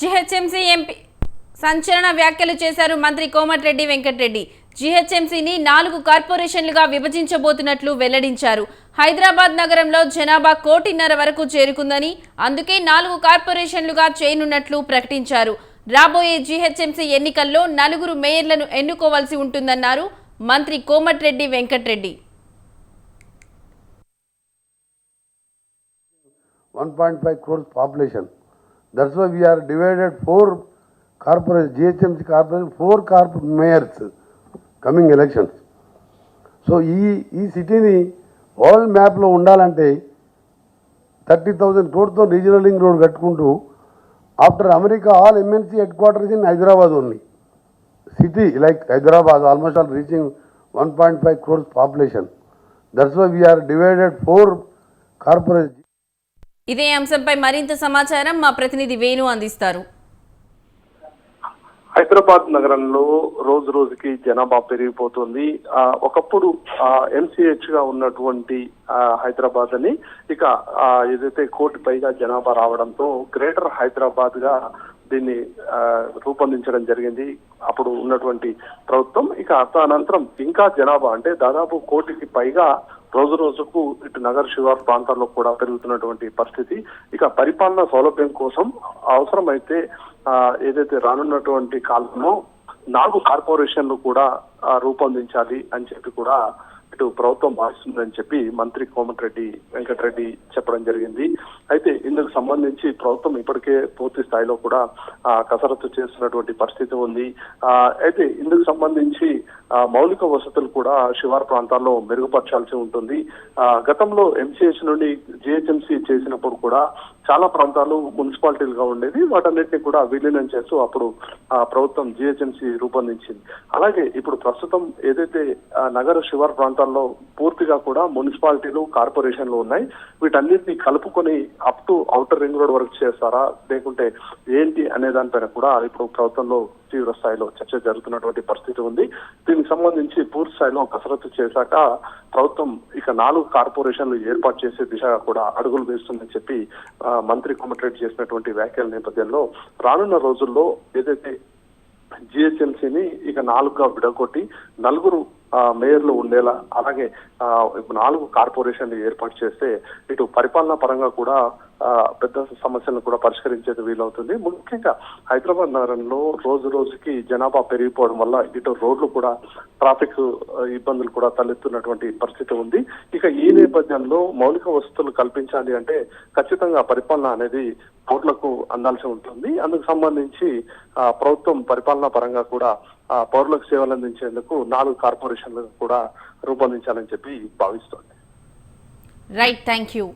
GHMC MP సంచలన వ్యాఖ్యలు చేశారు మంత్రి కోమటిరెడ్డి వెంకటరెడ్డి. జీహెచ్ఎంసీని నాలుగు కార్పొరేషన్లుగా విభజించబోతున్నట్లు వెల్లడించారు. హైదరాబాద్ నగరంలో జనాభా కోటిన్నర వరకు చేరుకుందని అందుకే నాలుగు కార్పొరేషన్లుగా చేయనున్నట్లు ప్రకటించారు. రాబోయే జీహెచ్ఎంసీ ఎన్నికల్లో నలుగురు మేయర్లను ఎన్నుకోవాల్సి ఉంటుందన్నారు మంత్రి Komatireddy Venkatreddy. One point five crores population. That's why we're divided four corporation GHMC corporation four corporation mayors coming elections so ఈ ఈ సిటీని వరల్డ్ మ్యాప్లో ఉండాలంటే థర్టీ థౌజండ్ క్రోడ్తో రీజనల్ లింక్ రోడ్ కట్టుకుంటూ after America all MNC headquarters in Hyderabad only city like Hyderabad almost all reaching one point five crores population that's why we're divided four corporation ఇదే అంశంపై మరింత సమాచారం మా ప్రతినిధి వేణు అందిస్తారు. హైదరాబాద్ నగరంలో రోజు రోజుకి జనాభా పెరిగిపోతుంది. ఒకప్పుడు ఎంసీహెచ్గా ఉన్నటువంటి హైదరాబాద్ అని ఇక ఏదైతే కోటి పైగా జనాభా రావడంతో గ్రేటర్ హైదరాబాద్గా దీన్ని రూపొందించడం జరిగింది. అప్పుడు ఉన్నటువంటి ప్రభుత్వం ఇక అనంతరం ఇంకా జనాభా అంటే దాదాపు కోటికి పైగా రోజు రోజుకు ఇటు నగర శివార్ ప్రాంతాల్లో కూడా పెరుగుతున్నటువంటి పరిస్థితి. ఇక పరిపాలన సౌలభ్యం కోసం అవసరమైతే ఏదైతే రానున్నటువంటి కాలంలో నాలుగు కార్పొరేషన్లు కూడా రూపొందించాలి అని చెప్పి కూడా ఇటు ప్రభుత్వం భావిస్తుందని చెప్పి మంత్రి కోమటిరెడ్డి వెంకటరెడ్డి చెప్పడం జరిగింది. అయితే ఇందుకు సంబంధించి ప్రభుత్వం ఇప్పటికే పూర్తి స్థాయిలో కూడా కసరత్తు చేస్తున్నటువంటి పరిస్థితి ఉంది. అయితే ఇందుకు సంబంధించి మౌలిక వసతులు కూడా శివారు ప్రాంతాల్లో మెరుగుపరచాల్సి ఉంటుంది. గతంలో ఎంసీహెచ్ నుండి జిహెచ్ఎంసీ చేసినప్పుడు కూడా చాలా ప్రాంతాలు మున్సిపాలిటీలుగా ఉండేది వాటన్నిటిని కూడా విలీనం చేస్తూ అప్పుడు ఆ, ప్రభుత్వం జిహెచ్ఎంసీ రూపొందించింది. అలాగే ఇప్పుడు ప్రస్తుతం ఏదైతే నగర శివార్ ప్రాంతాల్లో పూర్తిగా కూడా మున్సిపాలిటీలు కార్పొరేషన్లు ఉన్నాయి. వీటన్నిటిని కలుపుకొని up to outer ring road వరకు చేస్తారా? లేకుంటే ఏంటి అనే దానిపైన కూడా ఇప్పుడు ప్రభుత్వంలో తీవ్ర స్థాయిలో చర్చ జరుగుతున్నటువంటి పరిస్థితి ఉంది. దీనికి సంబంధించి పూర్తి స్థాయిలో కసరత్తు చేశాక ప్రభుత్వం ఇక నాలుగు కార్పొరేషన్లు ఏర్పాటు చేసే దిశగా కూడా అడుగులు వేస్తుందని చెప్పి మంత్రి కోమటిరెడ్డి చేసినటువంటి వ్యాఖ్యల నేపథ్యంలో రానున్న రోజుల్లో ఏదైతే జిహెచ్ఎంసీని ఇక నాలుగుగా విడగొట్టి నలుగురు మేయర్లు ఉండేలా. అలాగే నాలుగు కార్పొరేషన్లు ఏర్పాటు చేస్తే ఇటు పరిపాలనా పరంగా కూడా పెద్ద సమస్యలను కూడా పరిష్కరించేది వీలవుతుంది. ముఖ్యంగా హైదరాబాద్ నగరంలో రోజు రోజుకి జనాభా పెరిగిపోవడం వల్ల ఇటు రోడ్లు కూడా ట్రాఫిక్ ఇబ్బందులు కూడా తలెత్తున్నటువంటి పరిస్థితి ఉంది. ఇక ఈ నేపథ్యంలో మౌలిక వసతులు కల్పించాలి అంటే ఖచ్చితంగా పరిపాలన అనేది పౌరులకు అందాల్సి ఉంటుంది. అందుకు సంబంధించి ప్రభుత్వం పరిపాలనా పరంగా కూడా పౌరులకు సేవలు అందించేందుకు నాలుగు కార్పొరేషన్లు కూడా రూపొందించాలని చెప్పి భావిస్తోంది. Right thank you